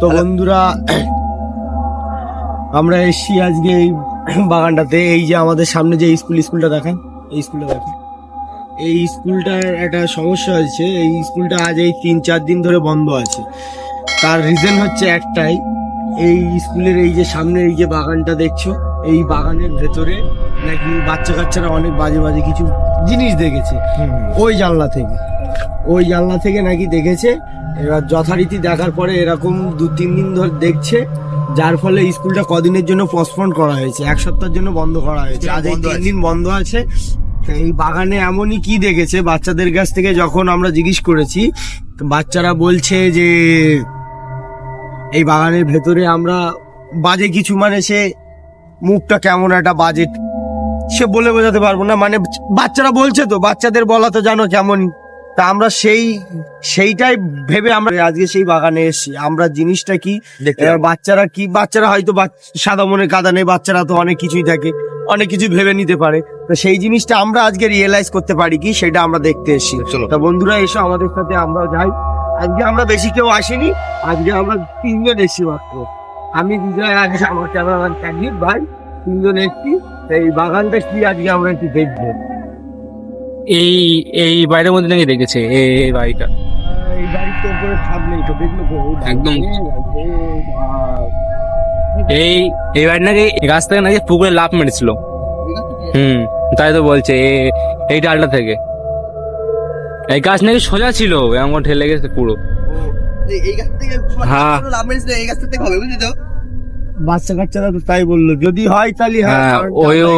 তো বন্ধুরা আমরা এসছি আজকে এই বাগানটাতে। এই যে আমাদের সামনে যে স্কুল স্কুলটা দেখেন এই স্কুলটা দেখেন। এই স্কুলটার একটা সমস্যা হয়েছে। এই স্কুলটা আজ এই তিন চার দিন ধরে বন্ধ আছে। তার রিজন হচ্ছে একটাই এই স্কুলের এই যে সামনে এই যে বাগানটা দেখছ এই বাগানের ভেতরে নাকি বাচ্চা কাচ্চারা অনেক বাজে বাজে কিছু জিনিস দেখেছে। ওই জানলা থেকে। ওই জানলা থেকে নাকি দেখেছে এবার যথারীতি দেখার পরে এরকম দু তিন দিন ধরে দেখছে যার ফলে স্কুলটা কদিনের জন্য পোস্টপোন করা হয়েছে এক সপ্তাহের জন্য বন্ধ করা হয়েছে। আজ এই তিন দিন বন্ধ আছে। এই বাগানে এমনই কি দেখেছে বাচ্চাদের কাছ থেকে যখন আমরা জিজ্ঞেস করেছি তো বাচ্চারা বলছে যে এই বাগানের ভেতরে আমরা বাজে কিছু মানে সে মুখটা কেমন একটা বাজেট সে বলে বোঝাতে পারব না। মানে বাচ্চারা বলছে তো বাচ্চাদের বলা তো জানো কেমন তা আমরা সেই সেইটাই ভেবে আমরা আজকে সেই বাগানে এসেছি। আমরা জিনিসটা কি দেখতে বাচ্চারা কি বাচ্চারা হয়তো সাদা মনে কাদা নেই বাচ্চারা তো অনেক কিছুই থাকে অনেক কিছু ভেবে নিতে পারে। তো সেই জিনিসটা আমরা আজকে রিয়েলাইজ করতে পারি কি সেটা আমরা দেখতে এসেছি। তা বন্ধুরা এসো আমাদের সাথে আমরা যাই। আজকে আমরা বেশি কেউ আসিনি আজকে আমরা তিনজন এসেছি মাত্র। আমি বিজয় আগে আমার ক্যামেরাম্যান ভাই তিনজন এসেছি। এই বাগানটা কি আজকে আমরা একটু দেখব। এই এই বাড়ির মধ্যে নাকি দেখেছে এই এই বাড়িটা? এই বাড়ির উপরে ছাদ নেই তো দেখল একদম। এই এই বাড়ি নাকি গাছ থেকে নাকি পুকুরে লাভ মেরেছিল। হুম তাই তো বলছে এই ডালটা থেকে। এই গাছ নাকি সোজা ছিল এমন ঠেলে গেছে পুরো। এই গাছ থেকে হ্যাঁ। বাচ্চা কাচ্চারা তো তাই বলল। যদি হয় তাহলে হ্যাঁ ওই ও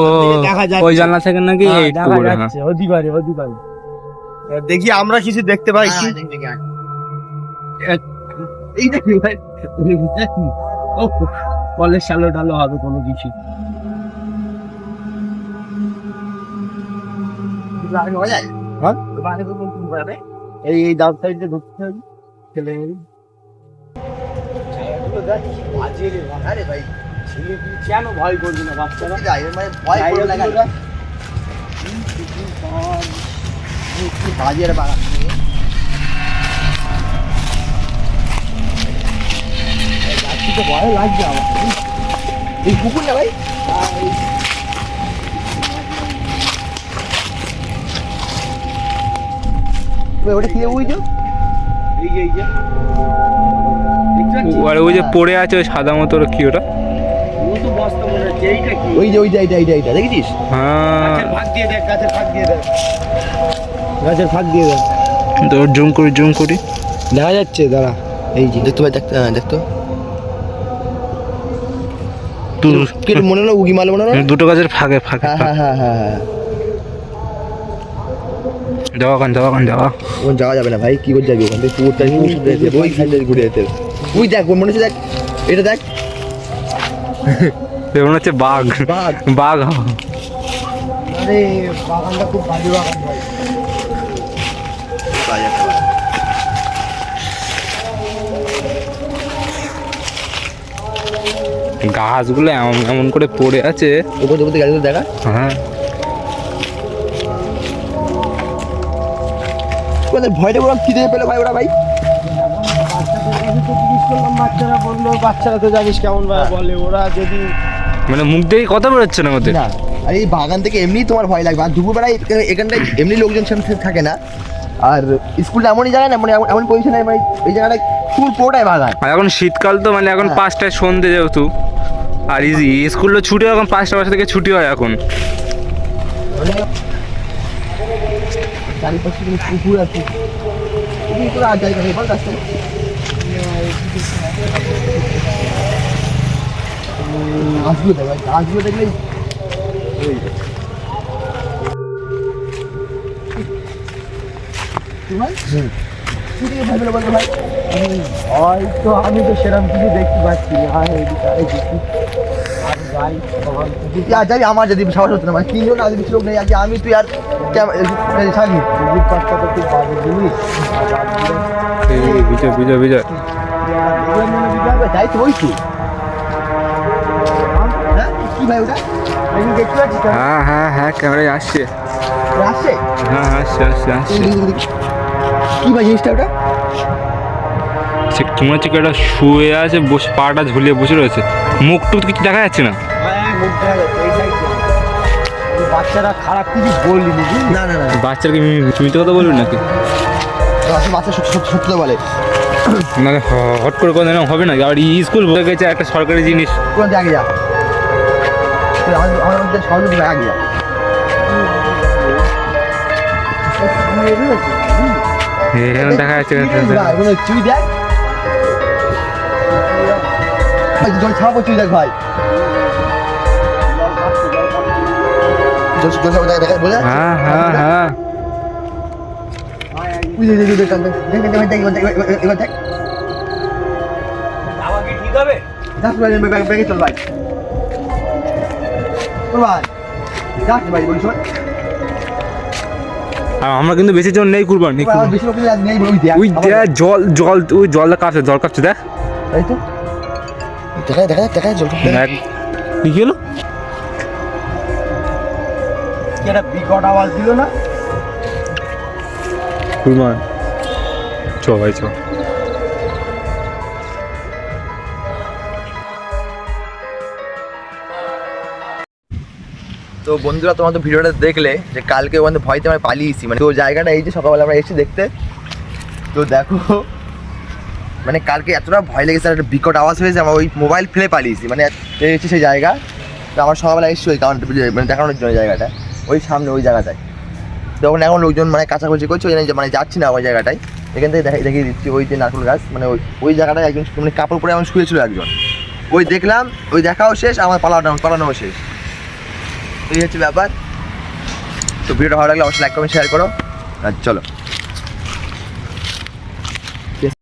জানলা থেকে ওই জানলা থেকে নাকি হ্যাঁ, দেখা হ্যাঁ। যাচ্ছে দেখি আমরা কিছু দেখতে পাই কি। এই দেখি ভাই? কলের সালো ডালো হবে কোনো কিছু। হ্যাঁ? এই এই ডান সাইডে ঢুকতে হবে। ছেলে ছায়াগুলো দেখ, কি বাজে রে। আরে ভাই ছেলে কেন ভয় করবি না বাচ্চারা মানে ভয় করে লাগা জায়গাগুলো দেখ। হুম, কিছু সব বাগান তো ভয় লাগছে আমার এই কুকুর না ভাই ওটা কি বুঝছ এই যে এই যে। আর ওই যে পড়ে আছে ওই সাদা মতো কি ওটা? ও তো বস্তা মনে হচ্ছে এইটা কি ওই যে ওই যে এইটা এইটা এইটা দেখেছিস? হ্যাঁ। গাছের ফাঁক দিয়ে দেখ গাছের ফাঁক দিয়ে দেখ গাছের ফাঁক দিয়ে দেখ তো জুম করি জুম করি। দেখা যাচ্ছে দাঁড়া। এই যে। দেখতে ভাই দেখতে হ্যাঁ দেখতো দু- মনে হলো উগি মাল মনে হলো? দুটো গাছের ফাঁকে ফাঁকে হ্যাঁ হ্যাঁ হ্যাঁ হ্যাঁ হ্যাঁ। যাওয়া কান যাওয়া কান যাওয়া ওখানে যাওয়া যাবে না ভাই কি করে যাবি ওখান থেকে? যেতে ওই সাইড ঘুরে যেতে ওই দেখ মনে হচ্ছে দেখ এটা দেখ। মনে হচ্ছে বাঘ। বাঘ। বাঘ আরে বাগানটা খুব বাজে বাগান ভাই। গাছগুলো এমন এমন করে পড়ে আছে। ওপর ওপর থেকে গাড়িগুলো দেখা। হ্যাঁ। ওদের ভয়টা ওরা দিয়ে পেল ভাই ওরা ভাই। বাচ্চারা বলল বাচ্চারা তো জানিস কেমন বলে ওরা যদি মানে মুখ দিয়ে কথা বেরোচ্ছে না ওদের। না আর এই বাগান থেকে এমনি তোমার ভয় লাগবে। আর দুপুরবেলায় এখানে- এখানটায় এমনি লোকজন থাকে না। আর স্কুলটা এমনই জায়গা না মানে এমন- পজিশনে মানে এই জায়গাটায় স্কুল পুরোটাই বাগান। আর এখন শীতকাল তো মানে এখন হ্যাঁ। পাঁচটায় সন্ধে যেহেতু আর ইজি স্কুলও ছুটি হয় এখন পাঁচটা পাঁচটা থেকে ছুটি হয় এখন। চারিপাশে কোনো পুকুর আছে। পুকুর করে আর জায়গা নেই বল রাস্তায় গাছগুলো দেখ ভাই গাছগুলো দেখলে বলতো হয়তো আমি তো সেরকম কিছু দেখতে পাচ্ছি আর এদিকে। আরে আর তুই আর যাবি আমার যদি সাহস হতো না মানে তিনজন আগে কিছু লোক নেই আজকে আমি তুই আর ছাড়ি আর বিজয় বিজয় বিজয়। যাই তো ওই তো। হ্যাঁ কি ভাই ওটা। হ্যাঁ হ্যাঁ হ্যাঁ ক্যামেরায় আসছে। আসছে? হ্যাঁ আসছে আসছে আসছে। কি ভাই জিনিসটা ওটা? কি মনে হচ্ছে একটা শুয়ে আছে বসে পাটা ঝুলিয়ে বসে রয়েছে। মুখ টুক কিছু দেখা যাচ্ছে না? মুখ দেখা যাচ্ছে, এই side বাচ্চারা খারাপ কিছু বললি না না না বাচ্চাকে মিথ্যে কথা বলবি নাকি? বাচ্চা সত্যি সত্যি সত্যি বলে। না হট করে কোনো দিন হবে না। আর স্কুল বলে গেছে একটা সরকারি জিনিস। কোন আগে যা। দিকে আগে যা। এখানে দেখা যাচ্ছে চুই দেখ জল ছাপাবো চুই দেখ ভাই। হ্যাঁ হ্যাঁ হ্যাঁ আমরা কিন্তু বেশি জন নেই কুরবানি ওই জল জল ওই জলটা কাটছে জল কাটছে দেখ এই তো দেখা দেখা জল কি হলো কি একটা বিকট আওয়াজ দিল না? চ ভাই চ তো বন্ধুরা তোমার তো ভিডিওটা দেখলে যে কালকে ওখানে ভয়তে আমি পালিয়েছি। মানে তো জায়গাটা এই যে সকালবেলা আমরা এসেছি দেখতে। তো দেখো মানে কালকে এতটা ভয় লেগেছে আর একটা বিকট আওয়াজ হয়েছে আমার ওই মোবাইল ফেলে পালিয়েছি। মানে হচ্ছে সেই জায়গা। তো আমার সকালবেলা এসেছি ওই কারণ মানে দেখানোর জন্য জায়গাটা। ওই সামনে ওই জায়গাটায়। তখন এখন লোকজন মানে কাছাকাছি করছে, ওই মানে যাচ্ছি না ওই জায়গাটায়। এখান থেকে দেখাই দেখিয়ে দিচ্ছি, ওই যে নারকুল গাছ মানে ওই ওই জায়গাটায় একজন মানে কাপড় পরে এমন শুয়েছিল একজন। ওই দেখলাম, ওই দেখাও শেষ, আমার পালানো পালানোও শেষ। এই হচ্ছে ব্যাপার। তো ভিডিওটা ভালো লাগলে অবশ্যই লাইক কমেন্ট শেয়ার করো। আর চলো।